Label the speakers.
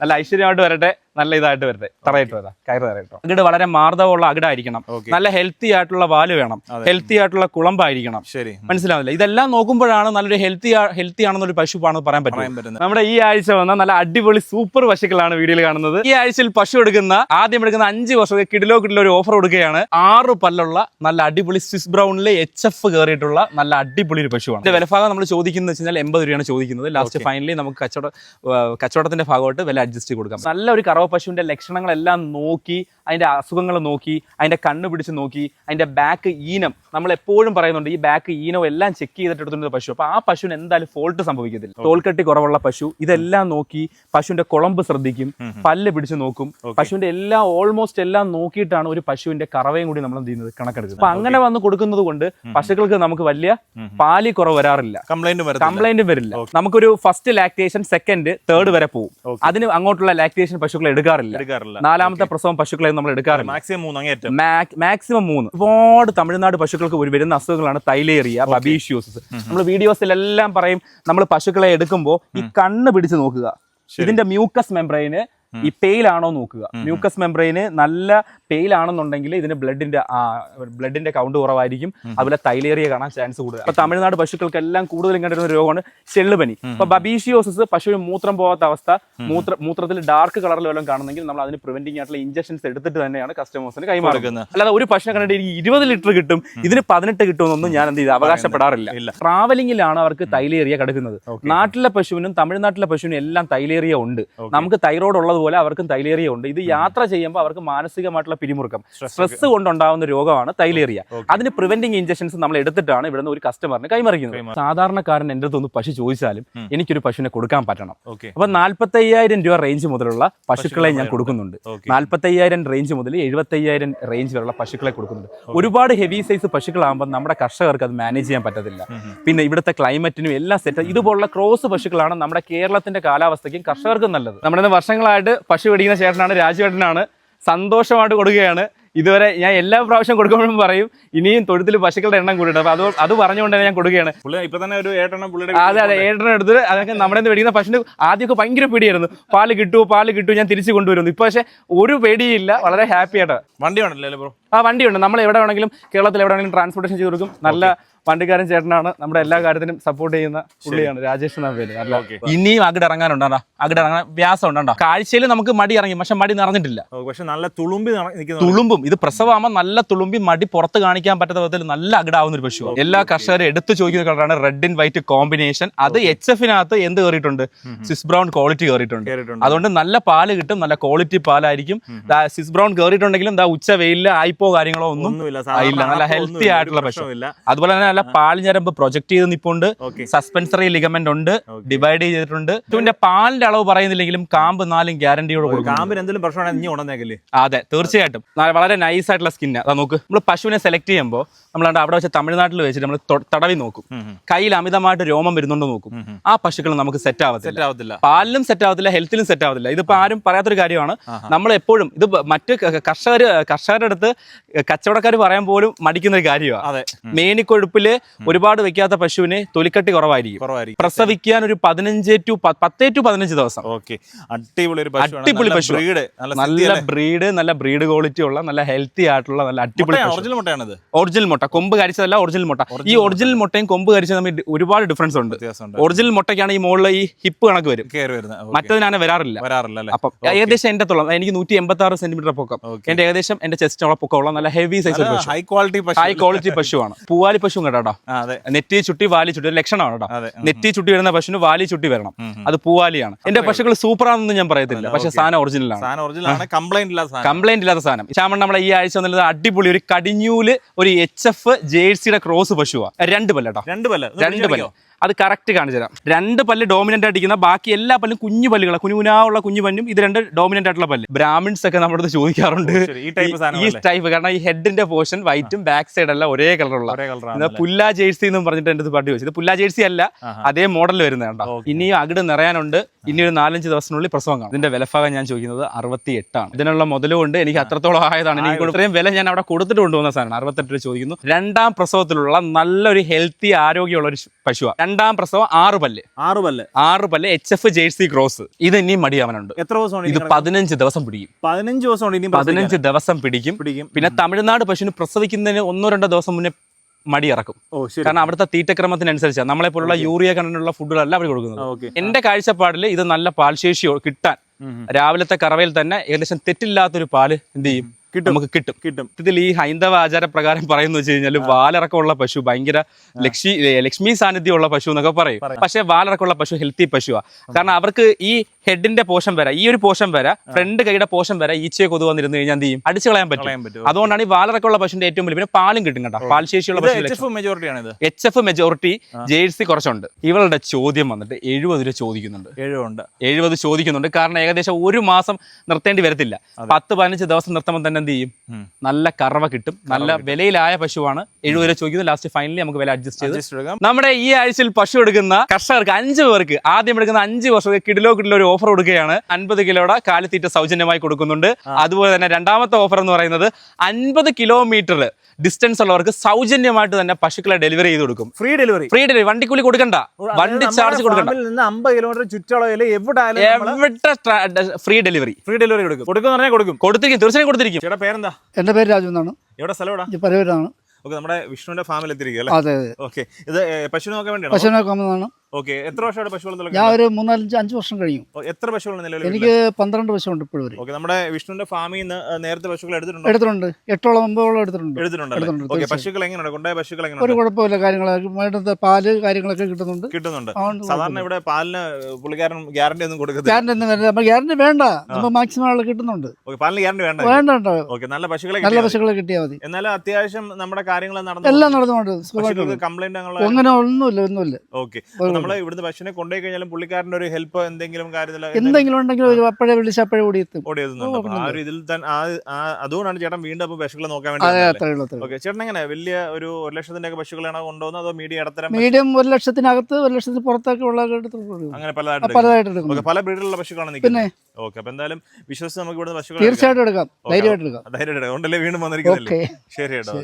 Speaker 1: നല്ല ഐശ്വര്യമായിട്ട് വരട്ടെ. നല്ല ഇതായിട്ട് വരട്ടെ തറയിട്ട് വരാം. കയറ് തറയിട്ടോ അകിട് വളരെ മാർദ്ദവമുള്ള അകിടായിരിക്കണം.
Speaker 2: ആയിരിക്കണം
Speaker 1: നല്ല ഹെൽത്തി ആയിട്ടുള്ള പാൽ വേണം. ഹെൽത്തി ആയിട്ടുള്ള കുളമ്പായിരിക്കണം.
Speaker 2: ശരി.
Speaker 1: മനസ്സിലാവില്ല ഇതെല്ലാം നോക്കുമ്പോഴാണ് നല്ലൊരു ഹെൽത്തി ഹെൽത്തി ആണെന്നൊരു പശുവാണെന്ന് പറയാൻ പറ്റും നമ്മുടെ ഈ ആഴ്ച വന്ന നല്ല അടിപൊളി സൂപ്പർ പശുക്കളാണ് വീഡിയോയിൽ കാണുന്നത്. ഈ ആഴ്ചയിൽ പശു എടുക്കുന്ന ആദ്യം എടുക്കുന്ന അഞ്ച് വർഷം കിഡിലോ കിഡിലോ ഒരു ഓഫർ കൊടുക്കുകയാണ്. ആറ് പല്ലുള്ള നല്ല അടിപൊളി സ്വിസ് ബ്രൗണിലെ എച്ച് എഫ് കയറിയിട്ടുള്ള നല്ല അടിപൊളി ഒരു പശുവാണ്. ഇതിന്റെ വിലഭാഗം നമ്മൾ ചോദിക്കുന്നത് വെച്ച് കഴിഞ്ഞാൽ എൺപത് രൂപയാണ് ചോദിക്കുന്നത്. ലാസ്റ്റ് ഫൈനലി നമുക്ക് കച്ചവട കച്ചവടത്തിന്റെ ഭാഗമായിട്ട് വില അഡ്ജസ്റ്റ് കൊടുക്കാം. നല്ല ഒരു കറവ പശുവിന്റെ ലക്ഷണങ്ങളെല്ലാം നോക്കി അതിന്റെ അസുഖങ്ങൾ നോക്കി അതിന്റെ കണ്ണ് പിടിച്ച് നോക്കി അതിന്റെ ബാക്ക് ഈനം. നമ്മൾ എപ്പോഴും പറയുന്നുണ്ട് ഈ ബാക്ക് ഈനവും എല്ലാം ചെക്ക് ചെയ്തിട്ട് പശു. അപ്പോൾ ആ പശുവിന് എന്തായാലും ഫോൾട്ട് സംഭവിക്കത്തില്ല. തോൽക്കട്ടി കുറവുള്ള പശു ഇതെല്ലാം നോക്കി പശുവിന്റെ കുളമ്പ് ശ്രദ്ധിക്കും പല്ല് പിടിച്ച് നോക്കും. പശുവിന്റെ എല്ലാം ഓൾമോസ്റ്റ് എല്ലാം നോക്കിയിട്ടാണ് ഒരു പശുവിന്റെ കറവയും കൂടി നമ്മൾ ചെയ്യുന്നത് കണക്കെടുക്കുന്നത്. അപ്പൊ അങ്ങനെ വന്ന് കൊടുക്കുന്നത് കൊണ്ട് പശുക്കൾക്ക് നമുക്ക് വലിയ പാലി കുറവ് വരാറില്ല.
Speaker 2: കംപ്ലൈന്റ്
Speaker 1: വരില്ല. നമുക്കൊരു ഫസ്റ്റ് ലാക്ടേഷൻ സെക്കൻഡ് തേർഡ് വരെ പോകും. അതിന് അങ്ങോട്ടുള്ള ലാക്ടേഷൻ പശുക്കളെ എടുക്കാറില്ല
Speaker 2: എടുക്കാറില്ല.
Speaker 1: നാലാമത്തെ പ്രസവം പശുക്കളെ നമ്മൾ എടുക്കാറില്ല.
Speaker 2: മാക്സിമം മൂന്ന്
Speaker 1: മാക്സിമം മൂന്ന്. ഒരുപാട് തമിഴ്നാട് പശുക്കൾക്ക് ഒരു വരുന്ന അസുഖങ്ങളാണ് തൈലേറിയ ബബീഷ്യൂസസ് നമ്മൾ വീഡിയോസിലെല്ലാം പറയും നമ്മൾ പശുക്കളെ എടുക്കുമ്പോൾ ഈ കണ്ണ് പിടിച്ച് നോക്കുക. ഇതിന്റെ മ്യൂക്കസ് മെംബ്രെയിന് ഈ പെയിലാണോ നോക്കുക. മ്യൂക്കസ് മെംബ്രെയിന് നല്ല പെയിലാണെന്നുണ്ടെങ്കിൽ ഇതിന് ബ്ലഡിന്റെ ബ്ലഡിന്റെ കൗണ്ട് കുറവായിരിക്കും. അതുപോലെ തൈലേറിയ കാണാൻ ചാൻസ് കൂടുതൽ. അപ്പൊ തമിഴ്നാട് പശുക്കൾക്കെല്ലാം കൂടുതലും കണ്ടിരുന്ന രോഗമാണ് ചെള്ളുപനി അപ്പൊ ബബീഷിയോസിസ് പശുവിന് മൂത്രം പോകാത്ത അവസ്ഥ മൂത്ര മൂത്രത്തിൽ ഡാർക്ക് കളറിൽ വല്ലതും കാണുന്നെങ്കിൽ നമ്മൾ അതിന് പ്രിവെന്റിംഗ് ആയിട്ടുള്ള ഇഞ്ചക്ഷൻസ് എടുത്തിട്ട് തന്നെയാണ് കസ്റ്റമേഴ്സിന് കൈമാറുന്നത്. അല്ലാതെ ഒരു പശുവിനെ കണ്ടിട്ട് എനിക്ക് ഇരുപത് ലിറ്റർ കിട്ടും ഇതിന് പതിനെട്ട് കിട്ടുമെന്നൊന്നും ഞാൻ എന്ത് ചെയ്ത് അവകാശപ്പെടാറില്ല. ട്രാവലിംഗിലാണ് അവർക്ക് തൈലേറിയ കിടക്കുന്നത്. നാട്ടിലെ പശുവിനും തമിഴ്നാട്ടിലെ പശുവിനും എല്ലാം തൈലേറിയ ഉണ്ട്. നമുക്ക് തൈറോയ്ഡ് ഉള്ളതുപോലെ അവർക്കും തൈലേറിയ ഉണ്ട്. ഇത് യാത്ര ചെയ്യുമ്പോൾ അവർക്ക് മാനസികമായിട്ടുള്ള പിരിമുറുക്കം. സ്ട്രെസ് കൊണ്ടുണ്ടാവുന്ന രോഗമാണ് തൈലേറിയ. അതിന് പ്രിവെന്റിങ് ഇഞ്ചക്ഷൻസ് നമ്മൾ എടുത്തിട്ടാണ് ഇവിടുന്ന് ഒരു കസ്റ്റമറിന് കൈമറിക്കുന്നത്. സാധാരണക്കാരൻ എന്റെ അടുത്തൊന്ന് പശു ചോദിച്ചാലും എനിക്കൊരു പശുവിനെ കൊടുക്കാൻ പറ്റണം.
Speaker 2: അപ്പൊ
Speaker 1: അപ്പൊ നാല്പത്തയ്യായിരം രൂപ റേഞ്ച് മുതലുള്ള പശുക്കളെ ഞാൻ കൊടുക്കുന്നുണ്ട്.
Speaker 2: ഓക്കെ
Speaker 1: നാല്പത്തയ്യായിരം റേഞ്ച് മുതൽ എഴുപത്തയ്യായിരം റേഞ്ച് വരെയുള്ള പശുക്കളെ കൊടുക്കുന്നുണ്ട്. ഒരുപാട് ഹെവി സൈസ് പശുക്കളാകുമ്പോൾ നമ്മുടെ കർഷകർക്ക് അത് മാനേജ് ചെയ്യാൻ പറ്റത്തില്ല. പിന്നെ ഇവിടുത്തെ ക്ലൈമറ്റിനും എല്ലാം സെറ്റ് ഇതുപോലുള്ള ക്രോസ് പശുക്കളാണ് നമ്മുടെ കേരളത്തിന്റെ കാലാവസ്ഥയ്ക്കും കർഷകർക്കും നല്ലത്. നമ്മുടെ ഇന്ന് വർഷങ്ങളായിട്ട് പശു പിടിക്കുന്ന ചേട്ടനാണ് രാജുവേട്ടനാണ്. സന്തോഷമായിട്ട് കൊടുക്കുകയാണ്. ഇതുവരെ ഞാൻ എല്ലാ പ്രാവശ്യം കൊടുക്കുമ്പോഴും പറയും ഇനിയും തൊഴുത്തിൽ പശുക്കളുടെ എണ്ണം കൂടിയിട്ട് അപ്പൊ അത് അത് പറഞ്ഞുകൊണ്ട് തന്നെ ഞാൻ കൊടുക്കുകയാണ്.
Speaker 2: ഇപ്പൊ തന്നെ ഒരു ഏട്ടെണ്ണം പുള്ളിയുടെ
Speaker 1: അതെ അതെ ഏട്ടനെ എടുത്ത് അതൊക്കെ നമ്മുടെ നിന്ന് മേടിക്കുന്ന പശുവിന് ആദ്യമൊക്കെ ഭയങ്കര പേടിയായിരുന്നു. പാൽ കിട്ടുമോ പാൽ കിട്ടുമോ ഞാൻ തിരിച്ചു കൊണ്ടുവരുന്നു ഇപ്പൊ പക്ഷെ ഒരു പേടിയില്ല വളരെ ഹാപ്പി ആയിട്ട്
Speaker 2: വണ്ടി വേണല്ലേ ബ്രോ?
Speaker 1: ആ വണ്ടിയുണ്ട്. നമ്മൾ എവിടെ വേണമെങ്കിലും കേരളത്തിൽ എവിടെ വേണമെങ്കിലും ട്രാൻസ്പോർട്ടേഷൻ ചെയ്ത് കൊടുക്കും. നല്ല വണ്ടിക്കാരൻ ചേട്ടനാണ് നമ്മുടെ എല്ലാ കാര്യത്തിനും സപ്പോർട്ട് ചെയ്യുന്ന പുള്ളിയാണ്. രാജേഷ് എന്ന പേര്. നല്ല ഇനിയും അകിട് ഇറങ്ങാനുണ്ടാ അകിട് ഇറങ്ങാൻ വ്യാസം ഉണ്ടോ കാഴ്ചയിൽ നമുക്ക് മടി ഇറങ്ങി പക്ഷെ മടി നിറഞ്ഞിട്ടില്ല.
Speaker 2: പക്ഷെ നല്ല തുളുമ്പി
Speaker 1: തുളുമ്പും ഇത് പ്രസവമാകുമ്പോൾ നല്ല തുളുമ്പി മടി പുറത്ത് കാണിക്കാൻ പറ്റാത്ത വിധത്തിൽ നല്ല അകിടാവുന്ന ഒരു പശു എല്ലാ കർഷകരും എടുത്തു ചോദിക്കുന്ന കളറാണ് റെഡ് ആൻഡ് വൈറ്റ് കോമ്പിനേഷൻ അത് എച്ച് എഫിനകത്ത് എന്ത് കയറിയിട്ടുണ്ട്? സിസ് ബ്രൗൺ ക്വാളിറ്റി കയറിയിട്ടുണ്ട്. അതുകൊണ്ട് നല്ല പാൽ കിട്ടും നല്ല ക്വാളിറ്റി പാലായിരിക്കും. സിസ് ബ്രൗൺ കയറിയിട്ടുണ്ടെങ്കിലും ഉച്ച വെയിലിൽ ആയിപ്പോ കാര്യങ്ങളോ ഒന്നും ഇല്ല നല്ല ഹെൽത്തി ആയിട്ടുള്ള പശു. അതുപോലെ തന്നെ നല്ല പാലിഞ്ഞരമ്പ് പ്രൊജക്ട് ചെയ്ത് നിപ്പുണ്ട്. സസ്പെൻസറി ലിഗമെന്റ് ഉണ്ട്. ഡിവൈഡ് ചെയ്തിട്ടുണ്ട്. ഇതിന്റെ പാലിന്റെ അളവ് പറയുന്നില്ലെങ്കിലും കാമ്പ് നാലും ഗ്യാരണ്ടിയോട് കൊടുക്കും
Speaker 2: കാമ്പിന് എന്തെങ്കിലും പ്രശ്നമാണെങ്കിൽ ഉടനേക്കല്ലേ
Speaker 1: അതെ തീർച്ചയായിട്ടും. വളരെ നൈസ് ആയിട്ടുള്ള സ്കിന്ന് അതാ നോക്ക് നമ്മൾ പശുവിനെ സെലക്ട് ചെയ്യുമ്പോൾ നമ്മൾ അവിടെ വെച്ച് തമിഴ്നാട്ടിൽ വെച്ചിട്ട് നമ്മൾ തടവി നോക്കും. കയ്യിൽ അമിതമായിട്ട് രോമം വരുന്നുണ്ടോ നോക്കും. ആ പശുക്കൾ നമുക്ക് സെറ്റ് ആവത്തില്ല.
Speaker 2: സെറ്റ് ആവത്തില്ല.
Speaker 1: പാലിലും സെറ്റ് ആവത്തില്ല ഹെൽത്തിലും സെറ്റ് ആവത്തില്ല. ഇതിപ്പോ ആരും പറയാത്തൊരു കാര്യമാണ്. നമ്മൾ എപ്പോഴും ഇത് മറ്റ് കർഷകർ കർഷകരുടെ അടുത്ത് കച്ചവടക്കാർ പറയാൻ പോലും മടിക്കുന്ന ഒരു കാര്യമാണ്
Speaker 2: അതെ
Speaker 1: മേനിക്കൊഴുപ്പിൽ ഒരുപാട് വെക്കാത്ത പശുവിന് തൊലിക്കട്ടി കുറവായിരിക്കും.
Speaker 2: കുറവായിരിക്കും.
Speaker 1: പ്രസവിക്കാൻ ഒരു പതിനഞ്ച് ടു പത്തേ ടു പതിനഞ്ച് ദിവസം.
Speaker 2: ഓക്കെ. അടിപൊളി ഒരു
Speaker 1: അടിപൊളി പശു.
Speaker 2: ബ്രീഡ് നല്ല
Speaker 1: ബ്രീഡ് നല്ല ബ്രീഡ് ക്വാളിറ്റി ഉള്ള നല്ല ഹെൽത്തി ആയിട്ടുള്ള നല്ല അടിപൊളി.
Speaker 2: ഒറിജിനൽ മുട്ടയാണത്?
Speaker 1: ഒറിജിനൽ മുട്ട. കൊമ്പ് കരിച്ചതല്ല ഒറിജിനൽ മുട്ട. ഈ ഒറിജിനൽ മുട്ടയും കൊമ്പ് കരിച്ചത് തമ്മിൽ ഒരുപാട് ഡിഫറൻസ് ഉണ്ട്. ഒറിജിനൽ മുട്ടയ്ക്കാണ് ഈ മുകളിൽ ഈ ഹിപ്പ് കണക്ക് വരും. മറ്റതിനാണ് വരാറില്ല.
Speaker 2: വരാറില്ല
Speaker 1: അപ്പം ഏകദേശം എന്റെ തോളം എനിക്ക് നൂറ്റി എൺപത്തി ആറ് സെന്റിമീറ്റർ പൊക്കം. എന്റെ ഏകദേശം എന്റെ ചെസ്റ്റോളം പൊക്കമുള്ള നല്ല ഹെവി സൈസ് പശു.
Speaker 2: ഹൈ ക്വാളിറ്റി പശു.
Speaker 1: ഹൈ ക്വാളിറ്റി പശുവാണ്. പൂവാലി പശു കേട്ടോ. നെറ്റി ചുട്ടി വാലി ചുട്ടി ഒരു ലക്ഷണമാണ് കേട്ടോ. നെറ്റി ചുട്ടി വരുന്ന പശുവിന് വാലി ചുട്ടി വരണം. അത് പൂവാലിയാണ്. എന്റെ പശുക്കൾ സൂപ്പറാണെന്ന് ഞാൻ പറയത്തില്ല. പക്ഷെ സാധനം ഒറിജിനലാണ്
Speaker 2: സാധനം ഒറിജിനൽ ആണ്. കംപ്ലൈന്റ് ഇല്ലാത്ത സാധനം.
Speaker 1: കംപ്ലൈന്റ് ഇല്ലാത്ത സാധനം. ശ്യാമൺ നമ്മളെ ഈ ആഴ്ച വന്നുള്ളത് അടിപൊളി ഒരു കടിഞ്ഞൂൽ ഒരു എച്ച് എഫ് ജേഴ്സിയുടെ ക്രോസ് പശുവാ. രണ്ട് പല്ല് കേട്ടോ.
Speaker 2: രണ്ട് പല്ല.
Speaker 1: രണ്ട്? പല്ല്. അത് കറക്റ്റ് കാണിച്ചു തരാം. രണ്ട് പല്ല് ഡോമിനന്റ് ആയിട്ടിരിക്കുന്ന ബാക്കി എല്ലാ പല്ലും കുഞ്ഞു പല്ലുകളാണ് കുഞ്ഞുകുനാവുള്ള കുഞ്ഞു പല്ലും ഇത് രണ്ട് ഡോമിനന്റ് ആയിട്ടുള്ള പല്ല്. ബ്രാഹ്മിൻസ് ഒക്കെ നമ്മുടെ അടുത്ത് ചോദിക്കാറുണ്ട്.
Speaker 2: ഈ
Speaker 1: ടൈപ്പ് കാരണം ഈ ഹെഡിന്റെ പോർഷൻ വൈറ്റും ബാക്ക് സൈഡ് അല്ല ഒരേ കളറുള്ള ഇത് പുല്ല ജേഴ്സി എന്ന് പറഞ്ഞിട്ട് എന്റെ പാട്ടി വെച്ചത് പുല്ല ജേഴ്സി അല്ല അതേ മോഡൽ വരുന്നതാണ് ഇനിയും അകിട് നിറയാനുണ്ട്. ഇനി ഒരു നാലഞ്ച് ദിവസത്തിനുള്ളിൽ പ്രസവം കാണും. ഇതിന്റെ വിലഭാഗം ഞാൻ ചോദിക്കുന്നത് അറുപത്തി എട്ടാണ് ഇതിനുള്ള മുതലുകൊണ്ട് എനിക്ക് അത്രത്തോളം ആയതാണ്. എനിക്ക് ഇത്രയും വില ഞാൻ അവിടെ കൊടുത്തിട്ട് കൊണ്ടുവന്ന സാധനമാണ്. അറുപത്തെട്ട് ചോദിക്കുന്നു. രണ്ടാം പ്രസവത്തിലുള്ള നല്ലൊരു ഹെൽത്തി ആരോഗ്യമുള്ള ഒരു പശുവാണ് രണ്ടാം പ്രസവം ആറ് പല്ല്.
Speaker 2: ആറ് പല്ല്.
Speaker 1: ആറ് പല്ല് എച്ച് എഫ് ജേഴ്സി ക്രോസ് ഇത് ഇനിയും മടിയാവാനുണ്ട്.
Speaker 2: എത്ര ദിവസം
Speaker 1: ഇത് പതിനഞ്ച് ദിവസം പിടിക്കും.
Speaker 2: പതിനഞ്ച് ദിവസമാണ് ഇനിയും
Speaker 1: പതിനഞ്ച് ദിവസം പിടിക്കും.
Speaker 2: പിടിക്കും.
Speaker 1: പിന്നെ തമിഴ്നാട് പശുവിന് പ്രസവിക്കുന്നതിന് ഒന്നോ രണ്ടോ ദിവസം മുന്നേ മടി ഇറക്കും. കാരണം അവിടുത്തെ തീറ്റക്രമത്തിനനുസരിച്ചാണ് നമ്മളെ പോലുള്ള യൂറിയ കണ്ടുള്ള ഫുഡുകളല്ല അവർ കൊടുക്കുന്നത്. എന്റെ കാഴ്ചപ്പാടിൽ ഇത് നല്ല പാൽശേഷി കിട്ടാൻ രാവിലത്തെ കറവയിൽ തന്നെ ഏകദേശം തെറ്റില്ലാത്തൊരു പാൽ എന്ത് ചെയ്യും?
Speaker 2: കിട്ടും.
Speaker 1: നമുക്ക് കിട്ടും.
Speaker 2: കിട്ടും.
Speaker 1: ഇതിൽ ഈ ഹൈന്ദവ ആചാരപ്രകാരം പറയുന്ന വെച്ച് കഴിഞ്ഞാൽ വാലിറക്കമുള്ള പശു ഭയങ്കര ലക്ഷ്മി ലക്ഷ്മി സാന്നിധ്യമുള്ള പശു എന്നൊക്കെ പറയും. പക്ഷേ വാലിറക്കമുള്ള പശു ഹെൽത്തി പശുവാ. കാരണം അവർക്ക് ഈ ഹെഡിന്റെ പോഷൻ വരെ ഈ ഒരു പോഷൻ വരെ ഫ്രണ്ട് കൈയുടെ പോഷൻ വരെ ഈച്ചയെ കൊതു വന്നിരുന്നു കഴിഞ്ഞാൽ എന്ത് ചെയ്യും? അടിച്ചു കളയാൻ പറ്റും. അതുകൊണ്ടാണ് ഈ വാലിറക്കമുള്ള പശുവിന്റെ ഏറ്റവും വലിയ പിന്നെ പാലും കിട്ടും കേട്ടോ. പാൽ
Speaker 2: ശേഷിയുള്ള
Speaker 1: പശു
Speaker 2: എച്ച് എഫ് മെജോറിറ്റി
Speaker 1: ജേഴ്സി കുറച്ചുണ്ട്. ഇവളുടെ ചോദ്യം വന്നിട്ട് എഴുപത് രൂപ ചോദിക്കുന്നുണ്ട്.
Speaker 2: ഏഴുണ്ട്
Speaker 1: എഴുപത് ചോദിക്കുന്നുണ്ട്. കാരണം ഏകദേശം ഒരു മാസം നിർത്തേണ്ടി വരത്തില്ല. പത്ത് പതിനഞ്ച് ദിവസം നിർത്തുമ്പോൾ തന്നെ എന്ത് ചെയ്യും? നല്ല കറവ കിട്ടും. നല്ല വിലയിലായ പശുവാണ് എഴുപത് രൂപ ചോദിക്കുന്നത് ലാസ്റ്റ് ഫൈനലി നമുക്ക് വില അഡ്ജസ്റ്റ് ചെയ്ത്. നമ്മുടെ ഈ ആഴ്ചയിൽ പശു എടുക്കുന്ന കർഷകർക്ക് അഞ്ച് പേർക്ക് ആദ്യം എടുക്കുന്ന അഞ്ച് വർഷത്തേക്ക് കിഡിലോ കിഡിലോ ഒരു ഓഫർ കൊടുക്കുകയാണ്. അൻപത് കിലോയുടെ കാലിത്തീറ്റ സൗജന്യമായി കൊടുക്കുന്നുണ്ട്. അതുപോലെ തന്നെ രണ്ടാമത്തെ ഓഫർ എന്ന് പറയുന്നത് അൻപത് കിലോമീറ്റർ ഡിസ്റ്റൻസ് ഉള്ളവർക്ക് സൗജന്യമായിട്ട് തന്നെ പശുക്കളെ ഡെലിവറി ചെയ്ത് കൊടുക്കും.
Speaker 2: ഫ്രീ ഡെലിവറി
Speaker 1: ഫ്രീ ഡെലിവറി വണ്ടിക്കൂലി കൊടുക്കണ്ട. വണ്ടി ചാർജ് കൊടുക്കണ്ട.
Speaker 2: അമ്പത് കിലോമീറ്റർ ചുറ്റളവിൽ എവിടെ
Speaker 1: എവിടെ ഫ്രീ ഡെലിവറി
Speaker 2: ഫ്രീ ഡെലിവറി കൊടുക്കും. കൊടുക്കും കൊടുക്കും.
Speaker 1: കൊടുത്തിരിക്കും. തീർച്ചയായും കൊടുത്തിരിക്കും.
Speaker 2: ചേട്ടാ പേരെന്താ?
Speaker 3: എന്റെ പേര് രാജു എന്നാണ്.
Speaker 2: എവിടെ? സ്ഥലം എവിടാ
Speaker 3: പരവൂരാണ്.
Speaker 2: ഓക്കെ നമ്മുടെ വിഷ്ണുവിന്റെ ഫാമിൽ എത്തിയിരിക്കുക അല്ലേ
Speaker 3: അതെ അതെ.
Speaker 2: ഓക്കെ. ഇത് പശു പശുവിനെ നോക്കാൻ പശു
Speaker 3: പശുവിനെ കൊമ്പതാണ്
Speaker 2: ഓക്കെ. എത്ര വർഷമായിട്ട് പശു വളർത്തൽ
Speaker 3: ഞാൻ ഒരു മൂന്നാലഞ്ച് അഞ്ച് വർഷം കഴിഞ്ഞു.
Speaker 2: എത്ര പശുക്കളാണ് നിലവിൽ
Speaker 3: എനിക്ക് പന്ത്രണ്ട് പശുണ്ട് ഇപ്പോഴും
Speaker 2: ഓക്കെ നമ്മുടെ വിഷ്ണുവിന്റെ ഫാമിൽ നിന്ന് നേരത്തെ പശുക്കൾ എടുത്തിട്ടുണ്ട്?
Speaker 3: എടുത്തിട്ടുണ്ട്. എട്ടോളം ഒമ്പതോളം എടുത്തിട്ടുണ്ട്. എടുത്തിട്ടുണ്ട്,
Speaker 2: ഓക്കെ. പശുക്കൾ എങ്ങനെയുണ്ട്? കൊണ്ടായ പശുക്കൾ
Speaker 3: ഒരു
Speaker 2: എങ്ങനെയുണ്ട്
Speaker 3: കുഴപ്പമില്ല കാര്യങ്ങളൊക്കെ പാൽ കാര്യങ്ങളൊക്കെ കിട്ടുന്നുണ്ട്.
Speaker 2: കിട്ടുന്നുണ്ട്. സാധാരണ ഇവിടെ പാലിന് പുള്ളിക്കാരൻ ഗ്യാരണ്ടി ഒന്നും കൊടുക്കത്തില്ല.
Speaker 3: ഗ്യാരണ്ടി ഒന്നും വേണ്ട. നമ്മൾ ഗ്യാരണ്ടി വേണ്ട. നമ്മൾ മാക്സിമം ആൾ കിട്ടുന്നുണ്ട്.
Speaker 2: ഓക്കെ പാലിന് ഗ്യാരണ്ടി വേണ്ട
Speaker 3: വേണ്ട
Speaker 2: ഓക്കെ നല്ല പശുക്കളെ
Speaker 3: നല്ല. പശുക്കളെ കിട്ടിയാൽ മതി.
Speaker 2: എന്നാലും അത്യാവശ്യം നമ്മുടെ കാര്യങ്ങൾ നടന്നു
Speaker 3: എല്ലാം നടന്നുകൊണ്ട്
Speaker 2: കംപ്ലൈന്റ്
Speaker 3: അങ്ങനെ ഒന്നുമില്ല ഒന്നുമില്ല.
Speaker 2: ഓക്കെ. നമ്മൾ ഇവിടുന്ന് പശുവിനെ കൊണ്ടുപോയി കഴിഞ്ഞാലും പുള്ളിക്കാരന്റെ ഒരു ഹെൽപ്പ് എന്തെങ്കിലും കാര്യത്തിൽ
Speaker 3: എന്തെങ്കിലും ഉണ്ടെങ്കിൽ അപ്പോഴേ വിളിച്ച് അപ്പോഴേ ഓടി എത്തും.
Speaker 2: ഓടി എഴുതുന്നുണ്ട് ആ ഒരു ഇതിൽ തന്നെ അതുകൊണ്ടാണ് ചേട്ടൻ വീണ്ടും അപ്പൊ പശുക്കളെ നോക്കാൻ വേണ്ടി. ഓക്കെ ചേട്ടൻ എങ്ങനെ? വലിയ ഒരു ഒരു ലക്ഷത്തിന്റെ ഒക്കെ പശുക്കളാണോ കൊണ്ടുപോകുന്നത് അതോ മീഡിയം ഇടത്തരം
Speaker 3: മീഡിയം ഒരു ലക്ഷത്തിനകത്ത് ഒരു ലക്ഷത്തിന് പുറത്തൊക്കെ ഉള്ള
Speaker 2: അങ്ങനെ പലതായിട്ട് എടുക്കും.
Speaker 3: പലതായിട്ട്
Speaker 2: പല ബ്രീഡിലുള്ള പശുക്കളാണ്
Speaker 3: പിന്നെ?
Speaker 2: ഓക്കെ അപ്പൊ എന്തായാലും വിശ്വസിച്ച് നമുക്ക് ഇവിടുന്ന് പശുക്കളെ
Speaker 3: തീർച്ചയായിട്ടും എടുക്കാം.
Speaker 2: ഓക്കേ.
Speaker 3: ധൈര്യമായിട്ട് എടുക്കാം.
Speaker 2: ഉണ്ടല്ലേ വീണ്ടും വന്നിരിക്കുന്നില്ലേ ശരി കേട്ടോ